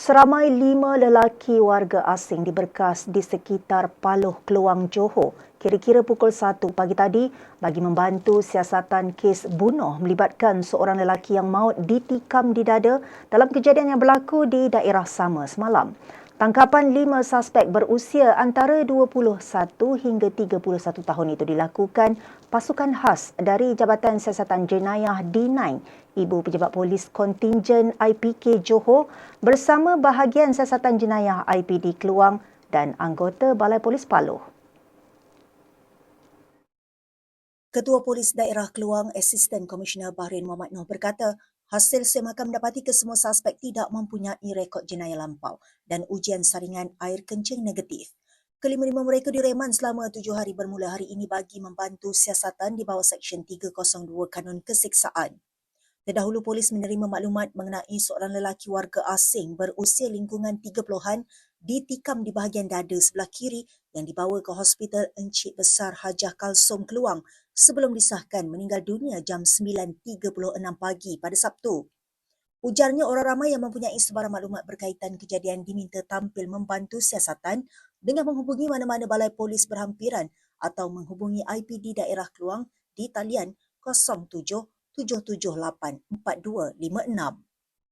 Seramai lima lelaki warga asing diberkas di sekitar Paloh Keluang Johor kira-kira pukul 1 pagi tadi bagi membantu siasatan kes bunuh melibatkan seorang lelaki yang maut ditikam di dada dalam kejadian yang berlaku di daerah sama semalam. Tangkapan lima suspek berusia antara 21 hingga 31 tahun itu dilakukan pasukan khas dari Jabatan Siasatan Jenayah D9, Ibu Pejabat Polis Kontingen IPK Johor bersama bahagian Siasatan Jenayah IPD Keluang dan anggota Balai Polis Paloh. Ketua Polis Daerah Keluang, Asisten Komisioner Bahrain Muhammad Noh berkata, Hasil semakan mendapati kesemua suspek tidak mempunyai rekod jenayah lampau dan ujian saringan air kencing negatif. Kelima-lima mereka direman selama tujuh hari bermula hari ini bagi membantu siasatan di bawah Seksyen 302 Kanun Keseksaan. Terdahulu polis menerima maklumat mengenai seorang lelaki warga asing berusia lingkungan 30-an ditikam di bahagian dada sebelah kiri yang dibawa ke Hospital Encik Besar Hajah Kalsom Keluang sebelum disahkan meninggal dunia jam 9.36 pagi pada Sabtu. Ujarnya orang ramai yang mempunyai sebarang maklumat berkaitan kejadian diminta tampil membantu siasatan dengan menghubungi mana-mana balai polis berhampiran atau menghubungi IPD daerah Keluang di talian 07 778 4256.